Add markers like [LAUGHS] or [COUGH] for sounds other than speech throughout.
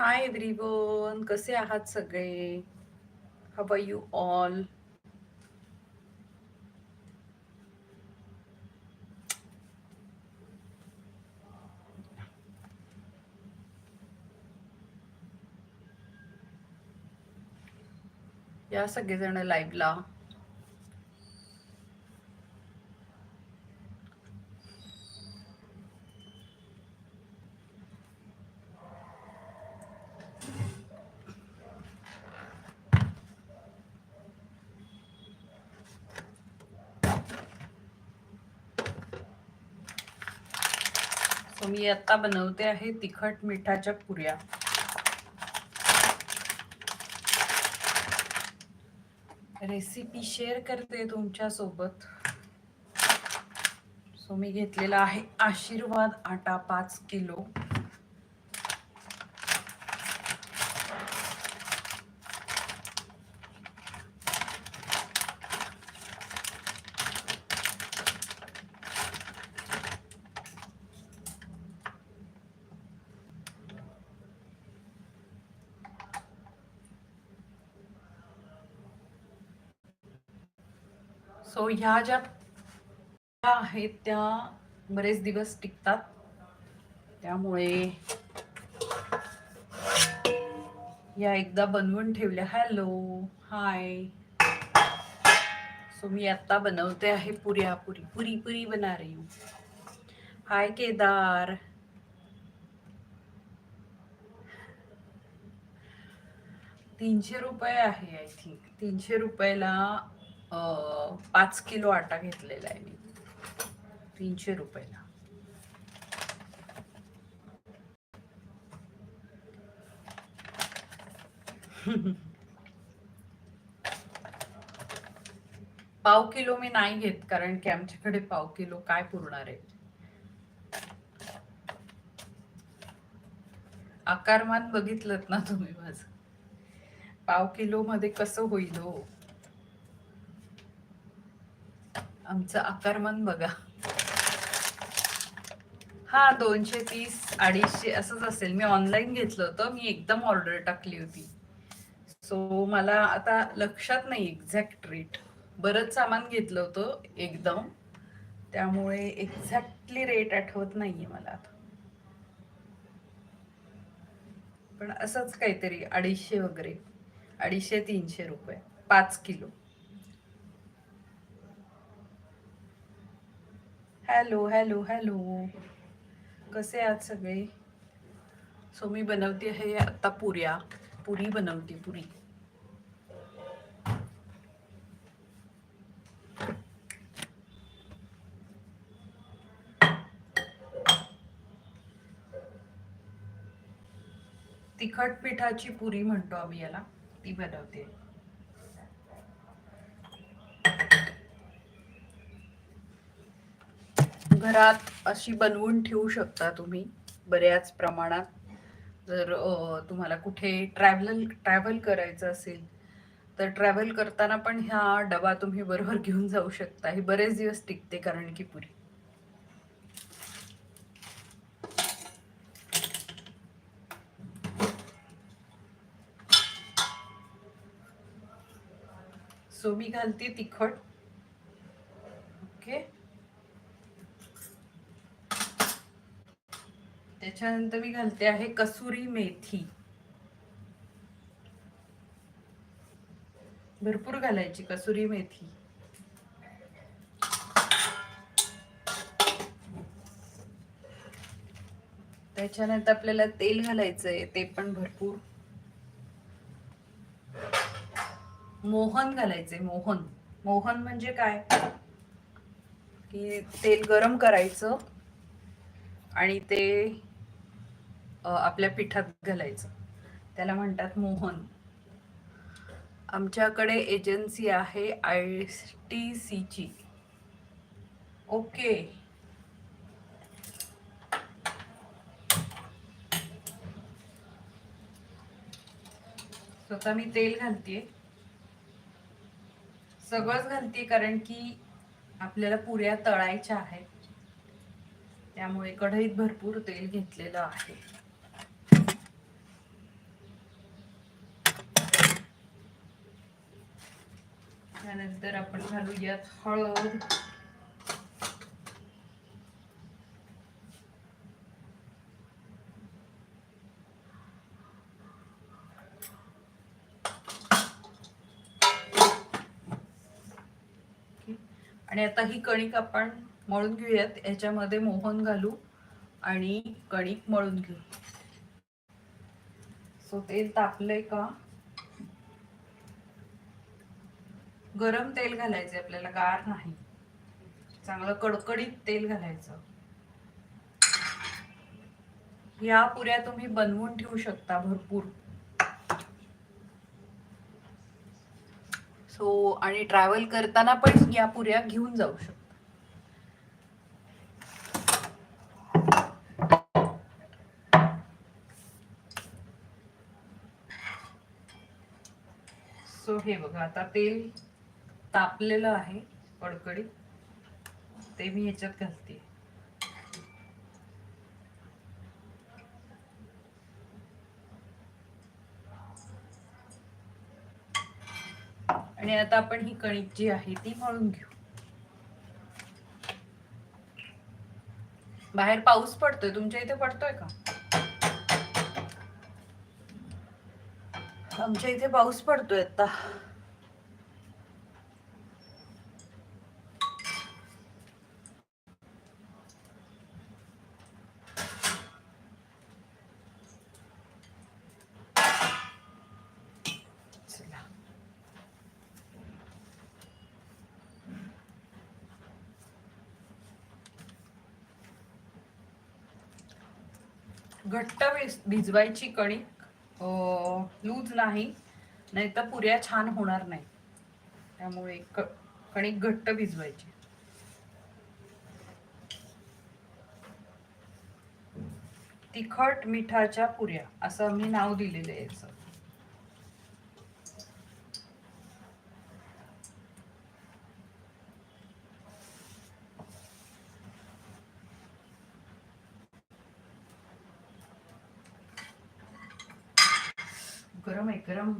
Hi everyone कसे आहात सगळे? हव यू ऑल या सगळेजण लाईव्हला सो मी आता बनवते आहे तिखट मिठाच्या पुऱ्या. रेसिपी शेअर करते तुमच्यासोबत सो मी घेतलेला आहे आशीर्वाद आटा पाच किलो. ह्या ज्या आहेत त्या बरेच दिवस टिकतात. त्यामुळे या एकदा बनवून ठेवल्या. हॅलो हाय सो मी आत्ता बनवते आहे पुऱ्या पुरी. पुरी पुरी बना रही हूँ. हाय केदार. तीनशे रुपये आहे आय थिंक तीनशे रुपयाला पाच किलो आटा घेतलेला आहे मी. तीनशे रुपयाला. [LAUGHS] पाव किलो मी नाही घेत कारण की आमच्याकडे पाव किलो काय पुरणार आहे? आकारमान बघितलं ना तुम्ही माझं? पाव किलो मध्ये कसं होईल हो? आमचं आकारमान बघा. हा दोनशे तीस अडीचशे असंच असेल. मी ऑनलाईन घेतलं होतं. मी एकदम ऑर्डर टाकली होती. सो मला आता लक्षात नाही एक्झॅक्ट रेट बरंच सामान घेतलं होतं एकदम. त्यामुळे एक्झॅक्टली रेट आठवत नाहीये मला आता. पण असंच काहीतरी अडीचशे वगैरे. अडीचशे तीनशे रुपये. पाच किलो. Hello hello hello. कसे आहात सगळे? सो मी बनवते आहे आता पुऱ्या. पुरी बनवते पुरी. तिखट पिठाची पुरी म्हणतो आम्ही याला. ती बनवते. घरात अशी बनवून ठेवू शकता तुम्ही बऱ्याच प्रमाणात. जर तुम्हाला कुठे ट्रॅव्हल ट्रॅव्हल करायचं असेल तर ट्रॅव्हल करताना पण ह्या डबा तुम्ही बरोबर घेऊन जाऊ शकता. ही बरेच दिवस टिकते कारण की पुरी. सो मी घालते तिखट ओके त्याच्यानंतर मी घालते आहे कसुरी मेथी. भरपूर घालायची कसुरी मेथी. त्याच्यानंतर आपल्याला तेल घालायचंय ते पण भरपूर. मोहन घालायचे मोहन. मोहन म्हणजे काय? की तेल गरम करायचं आणि ते आपल्या पिठात घालायचं. त्याला म्हणतात मोहन. आमच्याकडे एजन्सी आहे आय टी सीची ओके. स्वतः मी तेल घालते सगळंच घालते कारण की आपल्याला पुऱ्या तळायच्या आहेत. त्यामुळे कढईत भरपूर तेल घेतलेलं आहे. त्यानंतर आपण घालूयात हळद. आणि आता ही कणिक आपण मळून घेऊयात. याच्यामध्ये मोहन घालू आणि कणिक मळून घेऊ. सो तेल तापलंय का? गरम तेल घालायचे आपल्याला गार नाही. चांगलं कडकडीत तेल घालायचं. या पुऱ्या तुम्ही बनवून ठेवू शकता भरपूर. सो आणि ट्रॅव्हल करताना पण या पुऱ्या घेऊन जाऊ शकता. सो हे बघा आता तेल तापलेलं आहे कडकडीत. ते मी ह्याच्यात घालते. आणि आता आपण ही कणिक जी आहे ती मळून घेऊ. बाहेर पाऊस पडतोय. तुमच्या इथे पडतोय का? आमच्या इथे पाऊस पडतोय आता चला घट्ट भिज- भिजवायची कणिक लूज नाही नाही तर पुऱ्या छान होणार नाही. त्यामुळे क- कणिक घट्ट भिजवायची. तिखट मिठाच्या पुऱ्या असं मी नाव दिलेलं आहे याचं. गरम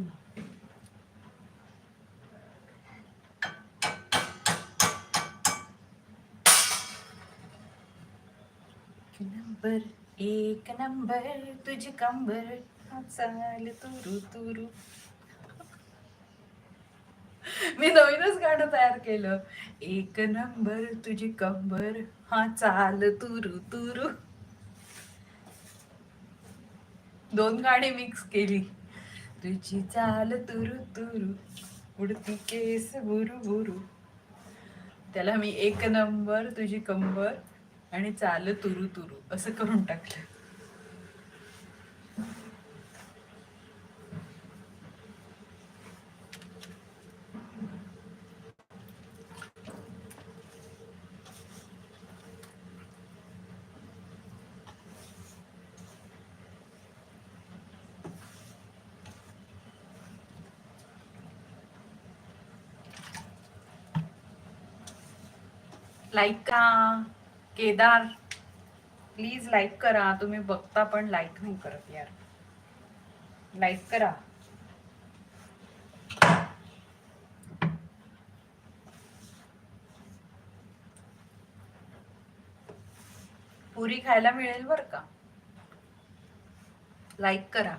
नंबर एक नंबर तुझी कंबर. चाल तुरु तुरु. मी नवीनच गाणं तयार केलं. एक नंबर तुझी कंबर. हा चाल तुरु तुरु. दोन गाणी मिक्स केली. तुझी चाल तुरु तुरु उडती केस बुरु बुरु त्याला मी एक नंबर तुझी कंबर आणि चाल तुरु तुरु असं करून टाकलं लाईक करा. केदार. प्लीज लाईक करा. तुम्ही बघता पण लाईक नाही करत यार. लाईक करा. पुरी खायला मिळेल बर का? लाईक करा.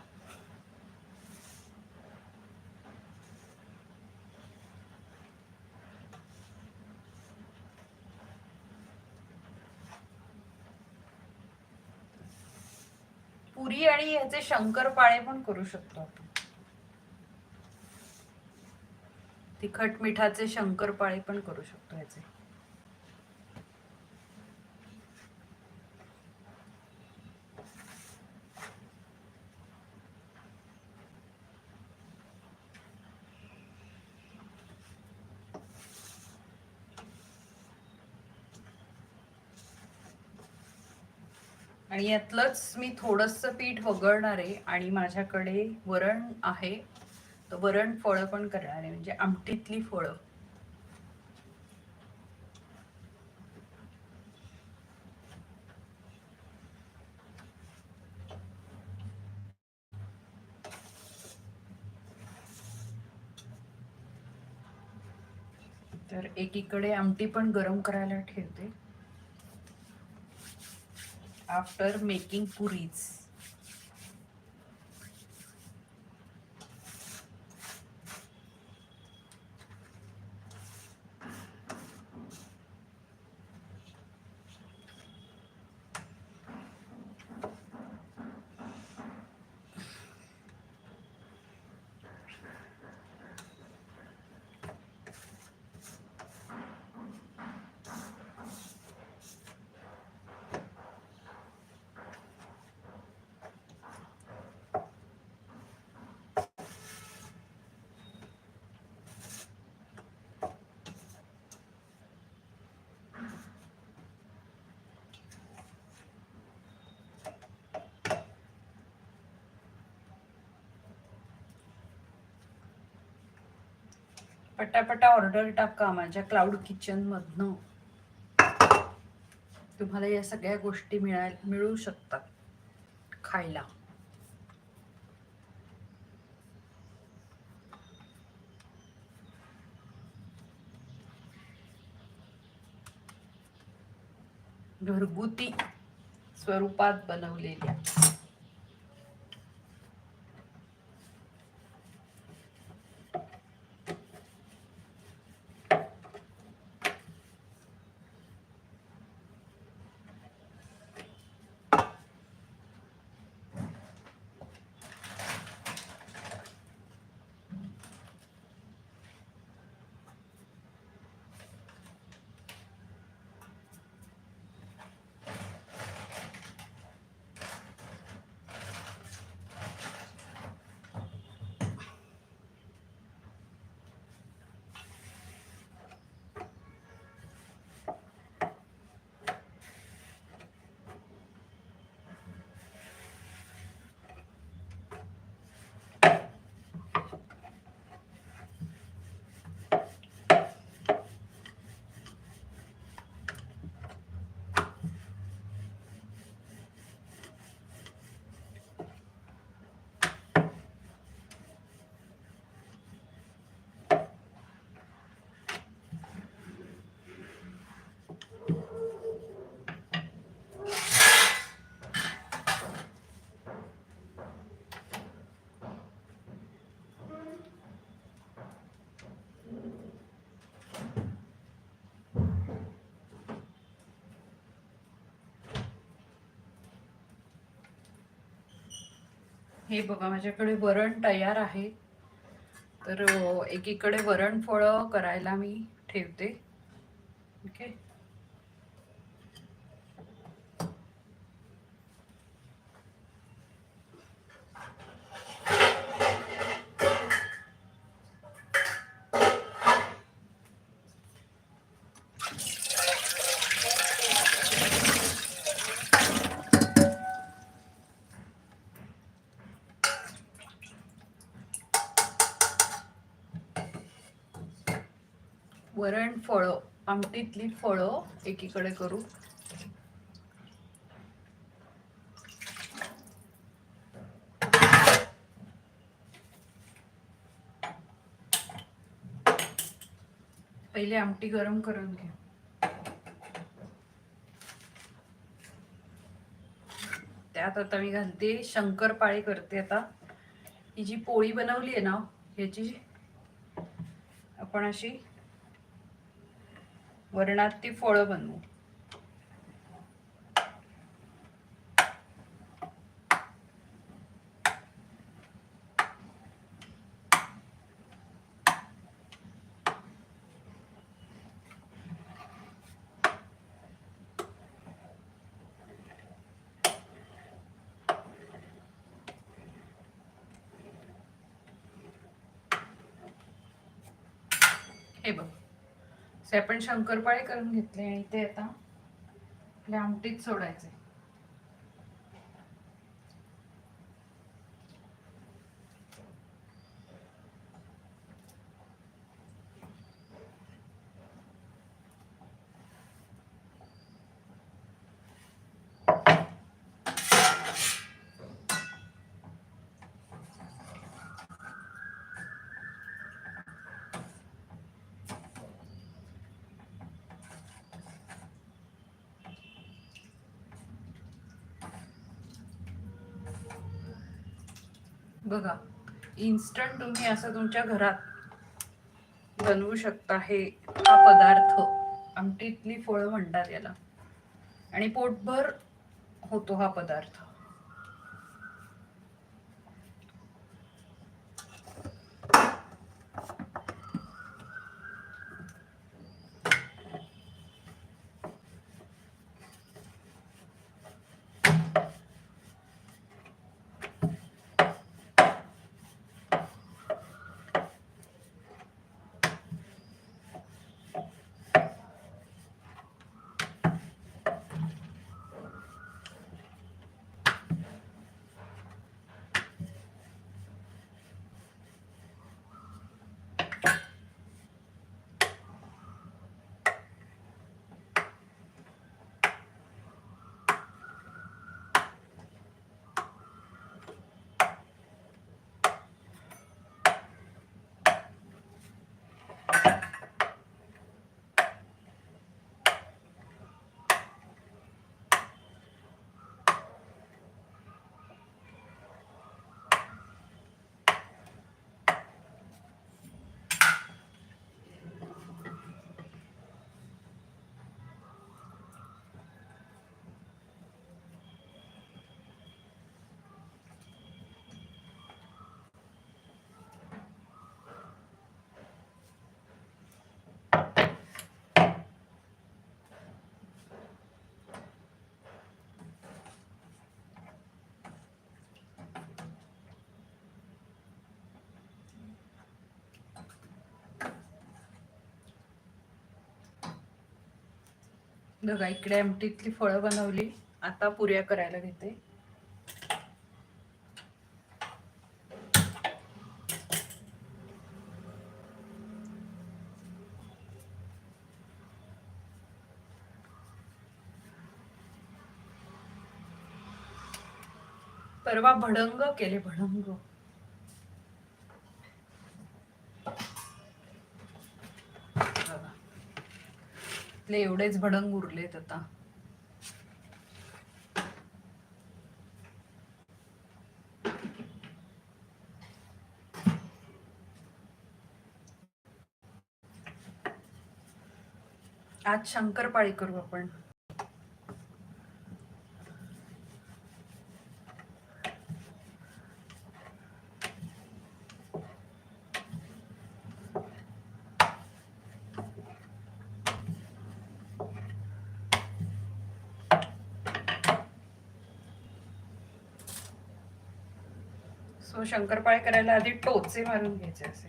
पुरी आणि याचे शंकरपाळे पण करू शकतो आपण. तिखट मिठाचे शंकरपाळे पण करू शकतो याचे. आणि यातलंच मी थोडंसं पीठ वगळणार आहे आणि माझ्याकडे वरण आहे. तर वरण फळं पण करणार आहे म्हणजे आमटीतली फळं. तर एकीकडे आमटी पण गरम करायला ठेवते. after making puris. पटापटा ऑर्डर टाका माझ्या क्लाउड किचनमधनं? तुम्हाला या सगळ्या गोष्टी मिळा मिळू शकतात खायला. घरगुती स्वरूपात बनवलेल्या. हे बघा माझ्याकडे वरण तयार आहे. तर एकीकडे वरण फळं करायला मी ठेवते. ओके वरण फळं आमटीतली फळं एकीकडे करू. पहिले आमटी गरम करून घे. त्यात आता मी घालते शंकरपाळी करते आता. ही जी पोळी बनवली आहे ना ह्याची आपण अशी वरणात ती फळं बनवू. हे बघ. आपण शंकरपाळे करून घेतले आणि ते आता आपल्या आमटीत सोडायचे बघा इन्स्टंट तुम्ही असं तुमच्या घरात बनवू शकता हे हा पदार्थ. आमटीतली फळं म्हणतात याला. आणि पोटभर होतो हा पदार्थ. बघा इकडे आमटीतली फळं बनवली. आता पुऱ्या करायला घेते. परवा भडंग केले भडंग. आपले एवढेच भडंग उरलेत आता. आज शंकरपाळी करू आपण. सो शंकरपाळे करायला आधी टोचे मारून घ्यायचे असे.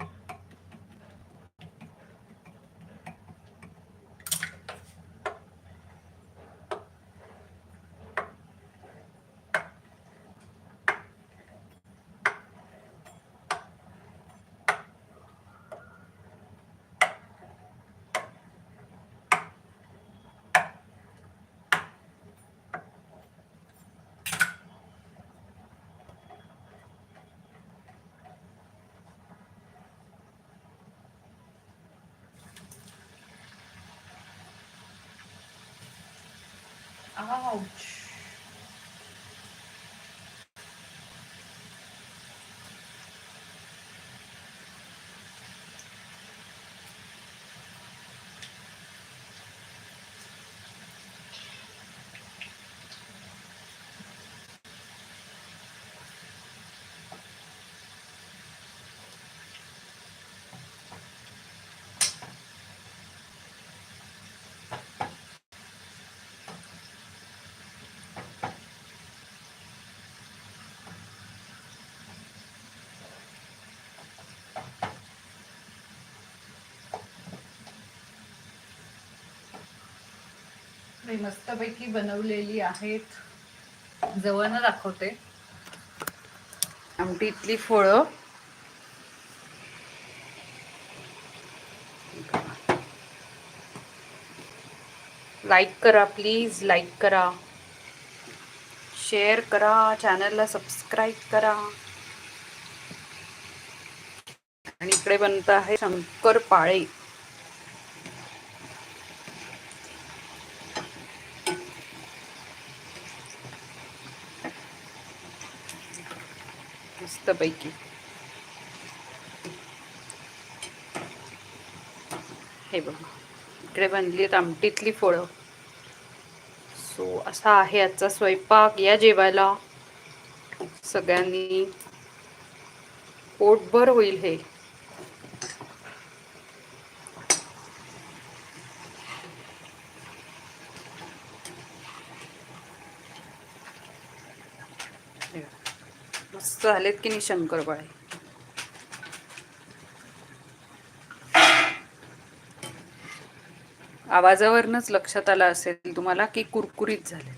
Ouch. मी मस्तपैकी बनवलेली आहेत. जवळनं दाखवते. आमटीतली फळं लाईक करा प्लीज लाईक करा. शेअर करा चॅनलला सबस्क्राईब करा. आणि इकडे बनत आहे शंकर पाळे. मस्तपैकी. हे बघा इकडे बनली आहेत आमटीतली फळं. सो असा आहे आजचा स्वयंपाक या जेवायला. सगळ्यांनी पोटभर होईल हे. मस्त झालेत की नाही शंकरपाळे? आवाजावरनच लक्षात आलं असेल तुम्हाला की कुरकुरीत झाले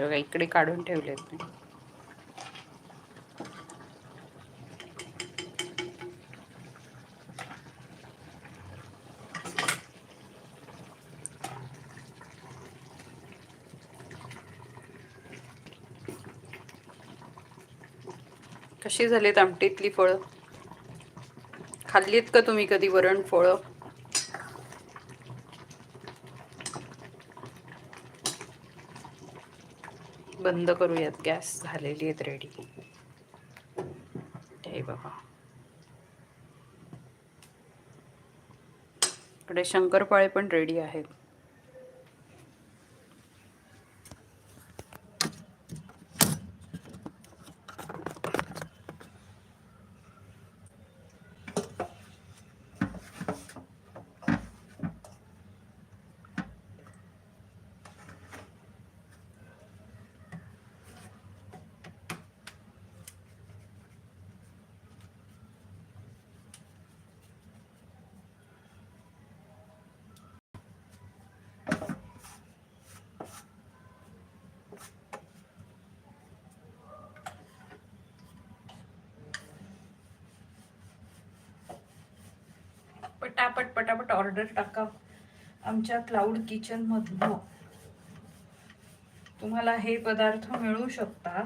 हे बघा इकडे काढून ठेवलेत मी. कशी झालीत आमटीतली फळं? खाल्लीत का तुम्ही कधी वरण फळं? बंद करूयात. गॅस झालेली आहेत रेडी हे बघा. इकडे शंकरपाळे पण रेडी आहेत. पटापट पटापट ऑर्डर टाका. आमच्या क्लाउड किचनमधनं तुम्हाला हे पदार्थ मिळू शकतात.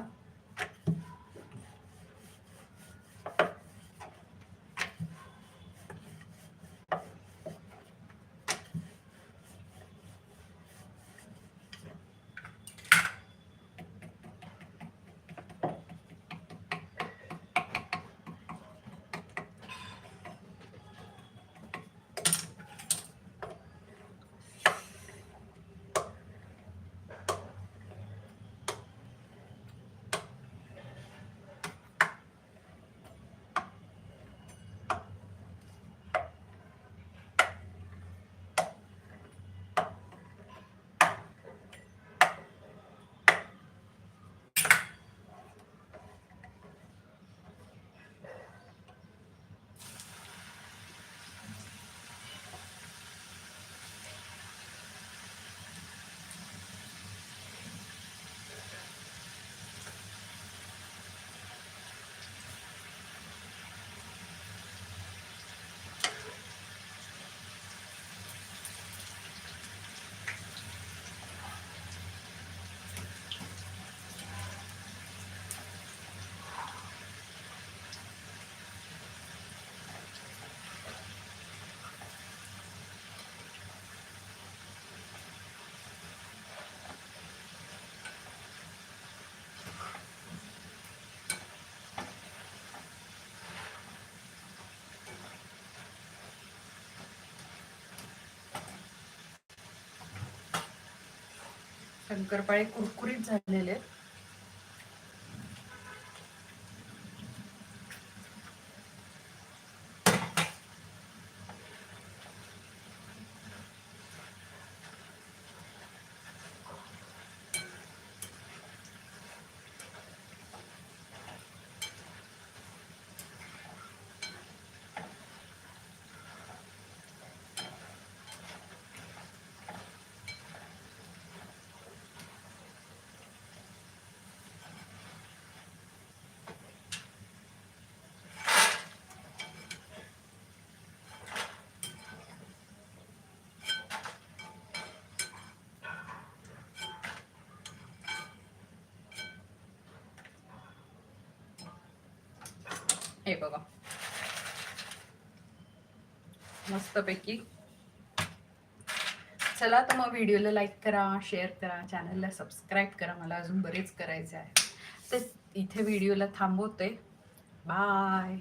शंकरपाळे कुरकुरीत झालेले आहेत. हे बघा. मस्तपैकी. चला तर मग व्हिडिओला लाईक करा शेअर करा चॅनलला सबस्क्राईब करा. मला अजून बरेच करायचे आहे. तर इथे व्हिडिओला थांबवते. बाय